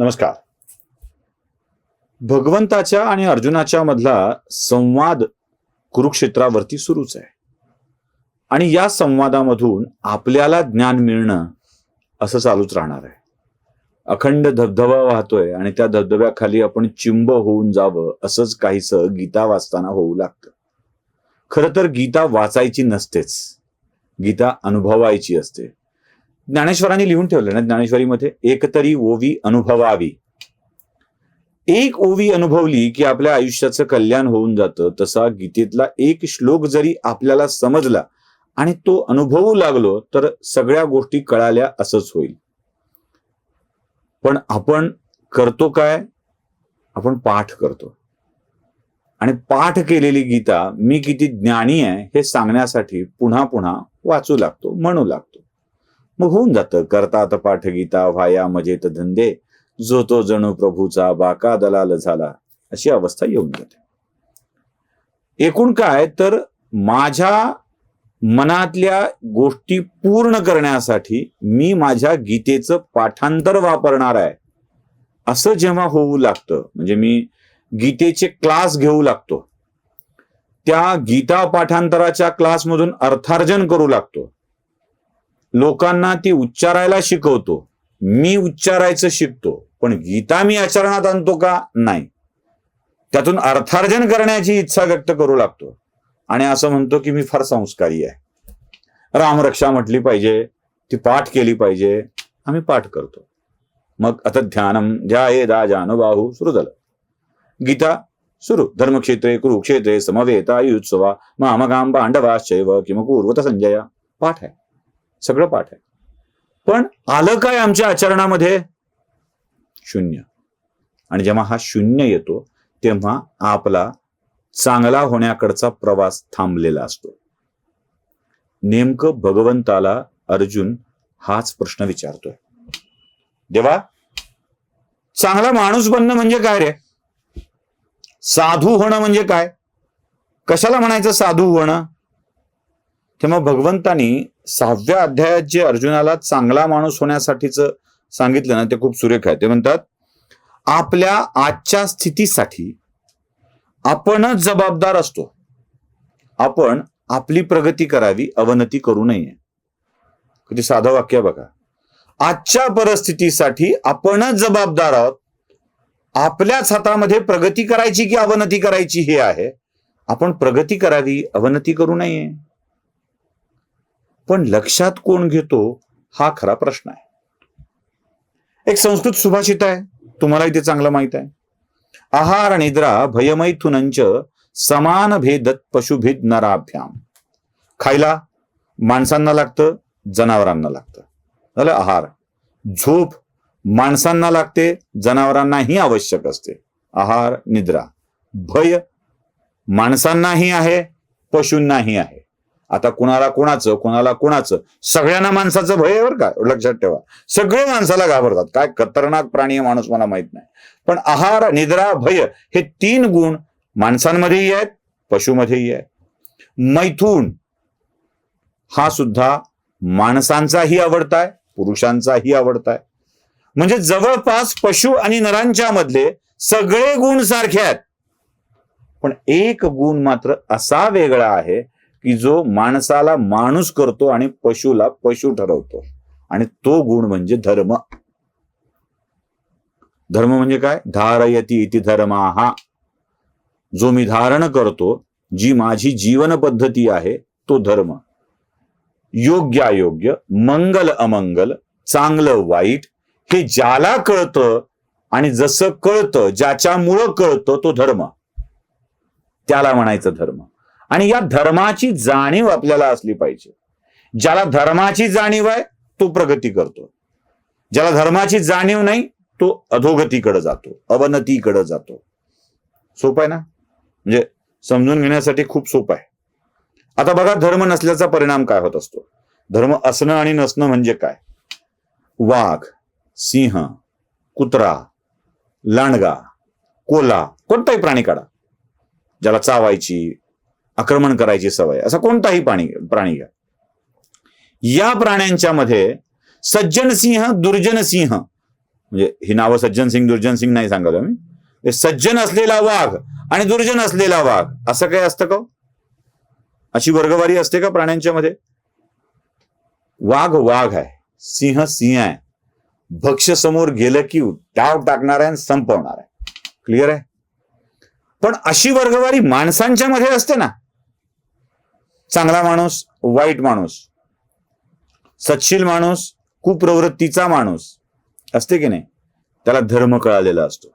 नमस्कार. भगवंताच्या आणि अर्जुनाच्या मधला संवाद कुरुक्षेत्रावरती सुरूच आहे. आणि या संवादामधून आपल्याला ज्ञान मिळणं असं चालूच राहणार आहे. अखंड धबधबा वाहतोय आणि त्या धबधब्याखाली आपण चिंब होऊन जावं असंच काहीस गीता वाचताना होऊ लागतं. खरं तर गीता वाचायची नसतेच. गीता अनुभवायची असते. ज्ञानेश्वरांनी लिहून ठेवलं ना ज्ञानेश्वरीमध्ये एकतरी ओवी अनुभवावी. एक ओवी अनुभवली की आपल्या आयुष्याचं कल्याण होऊन जातं तसा गीतेतला एक श्लोक जरी आपल्याला समजला आणि तो अनुभवू लागलो तर सगळ्या गोष्टी कळाल्या असंच होईल. पण आपण करतो काय? आपण पाठ करतो. आणि पाठ केलेली गीता मी किती ज्ञानी आहे हे सांगण्यासाठी पुन्हा पुन्हा वाचू लागतो म्हणू लागतो. मग होऊन जातं. करतात पाठगीता पाठ गीता व्हाया मजेत धंदे. जो तो जणू प्रभूचा बाका दलाल झाला. अशी अवस्था येऊन जाते. एकूण काय? तर माझ्या मनातल्या गोष्टी पूर्ण करण्यासाठी मी माझ्या गीतेचं पाठांतर वापरणार आहे. असं जेव्हा होऊ लागतं म्हणजे मी गीतेचे क्लास घेऊ लागतो. त्या गीता पाठांतराच्या क्लासमधून अर्थार्जन करू लागतो. लोकांना ती उच्चारायला शिकवतो. मी उच्चारायचं शिकतो. पण गीता मी आचरणात आणतो का? नाही. त्यातून अर्थार्जन करण्याची इच्छा व्यक्त करू लागतो. आणि असं म्हणतो की मी फार संस्कारी आहे. रामरक्षा म्हटली पाहिजे. ती पाठ केली पाहिजे. आम्ही पाठ करतो. मग आता ध्यानम ध्याये दा जानुबाहू सुरू झालं गीता सुरू. धर्मक्षेत्रे कुरुक्षेत्रे समवेता युत्सवा मामगाम पांडवाश्चैव किमकुर्वत संजया. पाठ आहे. सगळं पाठ आहे. पण आलं काय आमच्या आचरणामध्ये? शून्य. आणि जेव्हा हा शून्य येतो तेव्हा आपला चांगला होण्याकडचा प्रवास थांबलेला असतो. नेमकं भगवंताला अर्जुन हाच प्रश्न विचारतोय. देवा चांगला माणूस बनणं म्हणजे काय रे? साधू होणं म्हणजे काय? कशाला म्हणायचं साधू होणं? तेव्हा भगवंतानी सहाव्या अध्यायात जे अर्जुनाला चांगला माणूस होण्यासाठीच सांगितलं ना ते खूप सुरेख आहे. ते म्हणतात आपल्या आजच्या स्थितीसाठी आपणच जबाबदार असतो. आपण आपली प्रगती करावी अवनती करू नये. किती साधं वाक्य बघा. आजच्या परिस्थितीसाठी आपणच जबाबदार आहोत. आपल्याच हातामध्ये प्रगती करायची की अवनती करायची हे आहे. आपण प्रगती करावी अवनती करू नये. पण लक्षात कोण घेतो हा खरा प्रश्न आहे. एक संस्कृत सुभाषित आहे. तुम्हालाही ते चांगलं माहीत आहे. आहार निद्रा भयमैथुनंच समान भेदत पशुभेद नराभ्याम. खायला माणसांना लागतं जनावरांना लागतं. झालं आहार. झोप माणसांना लागते जनावरांनाही आवश्यक असते. आहार निद्रा. भय माणसांनाही आहे पशूंनाही आहे. आता कुणाला कोणाचं कुणाला कुणाचं? सगळ्यांना माणसाचं भय आहे बरं का? लक्षात ठेवा. सगळे माणसाला घाबरतात. काय खतरनाक प्राणी माणूस मला माहीत नाही. पण आहार निद्रा भय हे तीन गुण माणसांमध्येही आहेत पशुमध्येही आहेत. मैथून हा सुद्धा माणसांचाही आवडताय पुरुषांचाही आवडताय. म्हणजे जवळपास पशु आणि नरांच्या मधले सगळे गुण सारखे आहेत. पण एक गुण मात्र असा वेगळा आहे की जो माणसाला माणूस करतो आणि पशुला पशु ठरवतो. आणि तो गुण म्हणजे धर्म. धर्म म्हणजे काय? धारयती इति धर्म हा जो मी धारण करतो जी माझी जीवन पद्धती आहे तो धर्म. योग्य अयोग्य मंगल अमंगल चांगलं वाईट हे ज्याला कळतं आणि जसं कळतं ज्याच्यामुळं कळतं तो धर्म. त्याला म्हणायचं धर्म. आणि या धर्माची जाणीव आपल्याला असली पाहिजे. ज्याला धर्माची जाणीव आहे तो प्रगती करतो. ज्याला धर्माची जाणीव नाही तो अधोगतीकडे जातो अवनतीकडे जातो. सोपं आहे ना? म्हणजे समजून घेण्यासाठी खूप सोपं आहे. आता बघा धर्म नसल्याचा परिणाम काय होत असतो? धर्म असणं आणि नसणं म्हणजे काय? वाघ सिंह कुत्रा लांडगा कोला कोणताही प्राणी काढा. ज्याला चावायची आक्रमण करायची सवय. असा कोणताही प्राणी प्राणी घ्या. या प्राण्यांच्या मध्ये सज्जन सिंह दुर्जन सिंह म्हणजे ही नावं सज्जन सिंग दुर्जन सिंग नाही सांगालो मी म्हणजे सज्जन असलेला वाघ आणि दुर्जन असलेला वाघ असं काय असतं का हो? अशी वर्गवारी असते का प्राण्यांच्या मध्ये? वाघ वाघ आहे सिंह सिंह आहे. भक्ष समोर गेलं की डाव टाकणार आहे आणि संपवणार आहे. क्लिअर आहे? पण अशी वर्गवारी माणसांच्या मध्ये असते ना. चांगला माणूस वाईट माणूस. सच्छील माणूस कुप्रवृत्तीचा माणूस. असते की नाही? त्याला धर्म कळालेला असतो.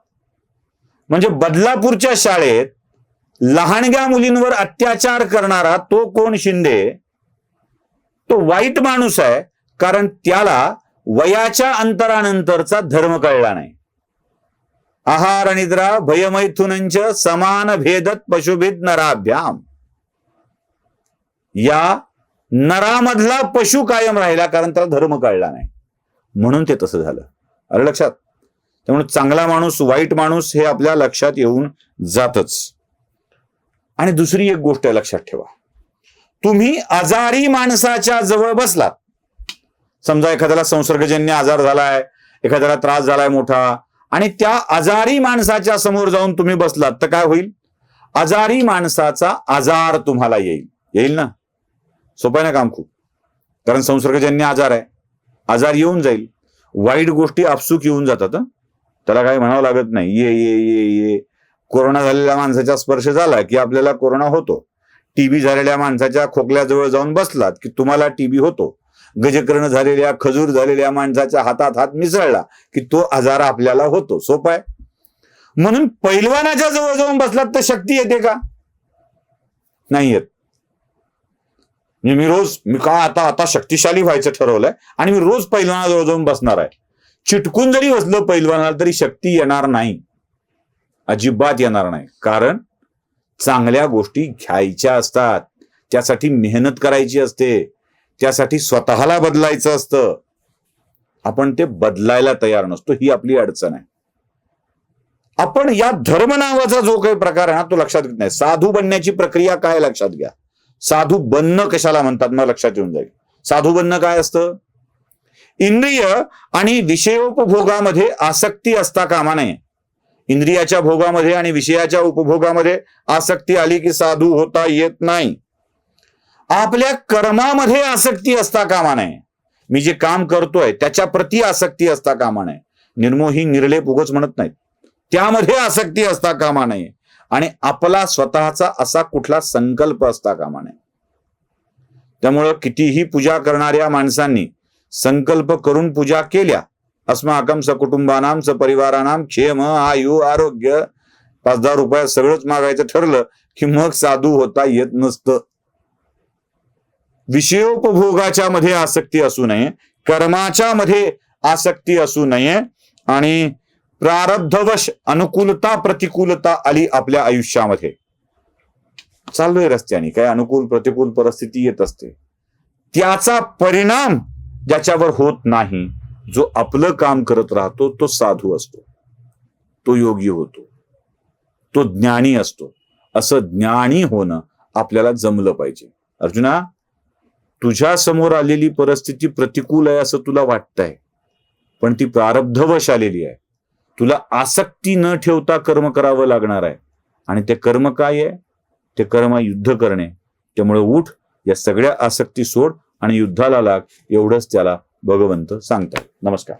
म्हणजे बदलापूरच्या शाळेत लहानग्या मुलींवर अत्याचार करणारा तो कोण शिंदे? तो वाईट माणूस आहे कारण त्याला वयाच्या अंतरानंतरचा धर्म कळला नाही. आहार निद्रा भयमैथुनंच समान भेदत पशुभेद नराभ्याम. या नरामधला पशु कायम राहिला कारण त्याला धर्म कळला नाही. म्हणून ते तसं झालं. अरे लक्षात? त्यामुळे चांगला माणूस वाईट माणूस हे आपल्या लक्षात येऊन जातच. आणि दुसरी एक गोष्ट लक्षात ठेवा. तुम्ही आजारी माणसाच्या जवळ बसलात. समजा एखाद्याला संसर्गजन्य आजार झालाय एखाद्याला त्रास झालाय मोठा आणि त्या आजारी माणसाच्या समोर जाऊन तुम्ही बसलात तर काय होईल? आजारी माणसाचा आजार तुम्हाला येईल. येईल ना? सोपं आहे ना काम खूप. कारण संसर्गजन्य आजार आहे. आजार येऊन जाईल. वाईट गोष्टी आपसूक येऊन जातात त्याला काही म्हणावं लागत नाही. ये ये ये ये. कोरोना झालेल्या माणसाचा स्पर्श झाला की आपल्याला कोरोना होतो. टीबी झालेल्या माणसाच्या खोकल्याजवळ जाऊन बसलात की तुम्हाला टीबी होतो. गजकर्ण झालेल्या खजूर झालेल्या माणसाच्या हातात हात मिसळला की तो आजार आपल्याला होतो. सोपा आहे. म्हणून पैलवानाच्या जवळ जाऊन बसलात तर शक्ती येते का? नाही येत. म्हणजे मी रोज मी का आता आता शक्तिशाली व्हायचं ठरवलंय आणि मी रोज पैलवानाजवळ जाऊन बसणार आहे. चिटकून जरी बसलो पैलवानाला तरी शक्ती येणार नाही. अजिबात येणार नाही. कारण चांगल्या गोष्टी घ्यायच्या असतात. त्यासाठी मेहनत करायची असते. त्यासाठी स्वतःला बदलायचं असतं. आपण ते बदलायला तयार नसतो ही आपली अडचण आहे. आपण या धर्म नावाचा जो काही प्रकार आहे ना तो लक्षात घेत नाही. साधू बनण्याची प्रक्रिया काय लक्षात घ्या. साधू बनणं कशाला म्हणतात? मग लक्षात येऊन जाईल. साधू बनणं काय असतं? इंद्रिय आणि विषयोपभोगामध्ये आसक्ती असता कामा नये. इंद्रियाच्या भोगामध्ये आणि विषयाच्या उपभोगामध्ये आसक्ती आली की साधू होता येत नाही. आपल्या कर्मामध्ये आसक्ती असता कामा नये. मी जे काम करतोय त्याच्या प्रती आसक्ती असता कामा नये. निर्मोही निर्लेप उगच म्हणत नाहीत. त्यामध्ये आसक्ती असता कामा नये. आणि आपला स्वतःचा असा कुठला संकल्प असता कामा नये. त्यामुळं कितीही पूजा करणाऱ्या माणसांनी संकल्प करून पूजा केल्या अस्माकम स कुटुंबानाम स परिवारानाम क्षेम आयु आरोग्य पाच दहा रुपयात सगळंच मागायचं ठरलं की मग साधू होता येत नसतं. विषयोपभोगाच्या मध्ये आसक्ती असू नये कर्माच्या मध्ये आसक्ती असू नये आणि प्रारब्धवश अनुकूलता प्रतिकूलता आली आपल्या आयुष्यामध्ये. चाललोय रस्त्याने. काय अनुकूल प्रतिकूल परिस्थिती येत असते. त्याचा परिणाम ज्याच्यावर होत नाही जो आपलं काम करत राहतो तो साधू असतो. तो योगी होतो. तो ज्ञानी असतो. असं ज्ञानी होणं आपल्याला जमलं पाहिजे. अर्जुना तुझ्या समोर आलेली परिस्थिती प्रतिकूल आहे असं तुला वाटतंय. पण ती प्रारब्धवश आलेली आहे. तुला आसक्ती न ठेवता कर्म करावं लागणार आहे. आणि ते कर्म काय आहे? ते कर्म युद्ध करणे. त्यामुळे उठ या सगळ्या आसक्ती सोड आणि युद्धाला लाग एवढंच त्याला भगवंत सांगतात. नमस्कार.